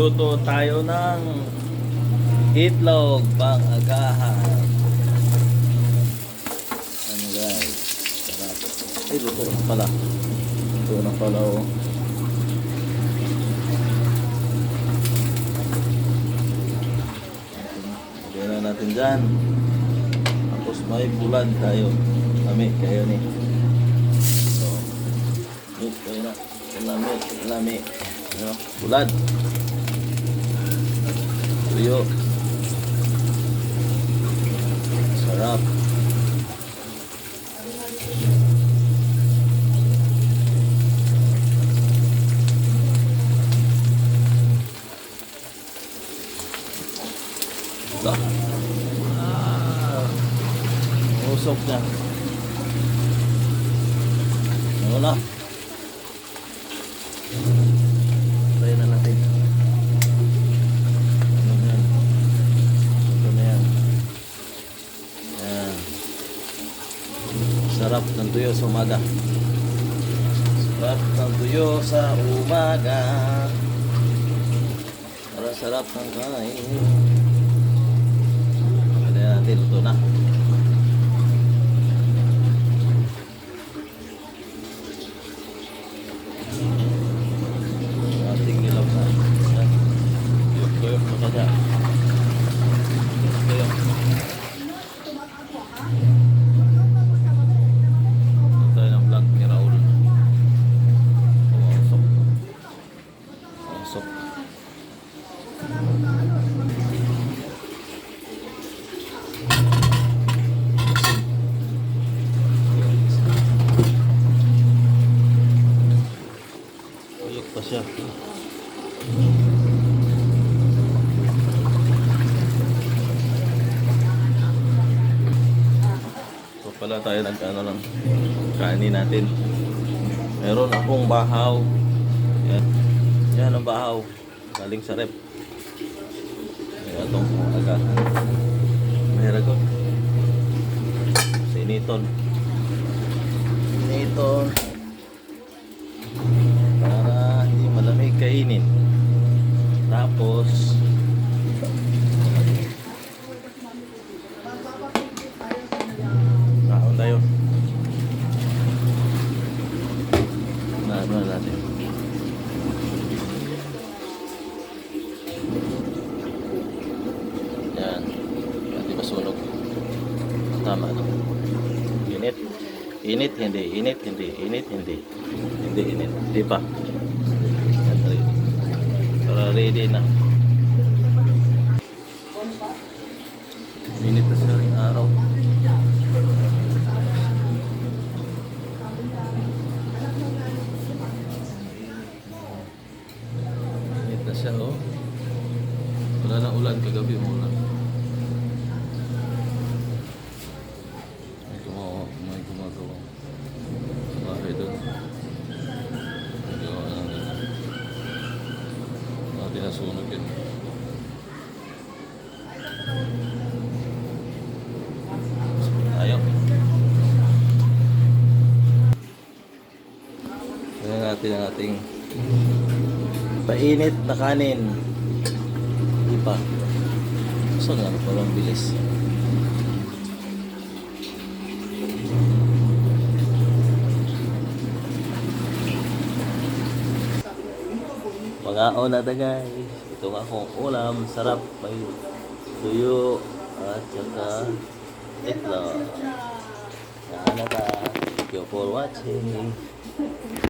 Luto tayo ng itlog pang agahan. Ano guys? Sarap. Ay, luto na pala. Luto na pala oh. Na natin dyan. Tapos may bulan tayo. Lami, kayo ni. So, meat kayo na. Lami, lami. Ano, bulan. Tuyo. Sarap. Ito. Ah. Usok niya. Ano na? Try na natin. Ano na yan? Ito na yan. Yan. Sarap ng tuyo sa umaga. Sarap ng tuyo sa umaga. Para sarap ng kain. Pwede natin luto na. Ating nilaw na. Yan. Yuk, yuk, muna dyan. Yuk, yuk. Ito tayo ng vlog ni Raul. Pumasok. Pumasok. Uyok pa siya. So pala tayo nag-ano lang kanin natin. Meron akong bahaw. Yan. Yan ang bahaw. Galing sa rep. May atong aga. May ragot. Siniton. Siniton. Kainin. Tapos Kaon tayo. Na ano na natin. Yan. Hindi masunog. Tama no. Init. Init, hindi. Init, hindi. Init, hindi. Hindi, init. Di pa. Para ready na. Init na siya rin araw. Init na siya, oh. Wala nang ulan, kagabi umulan. Natin ang ating painit na kanin. Di pa. So nga, walang bilis. Mga na guys. Ito nga akong ulam. Sarap. May tuyo. At saka itlog. Yan na ta. Thank you for watching.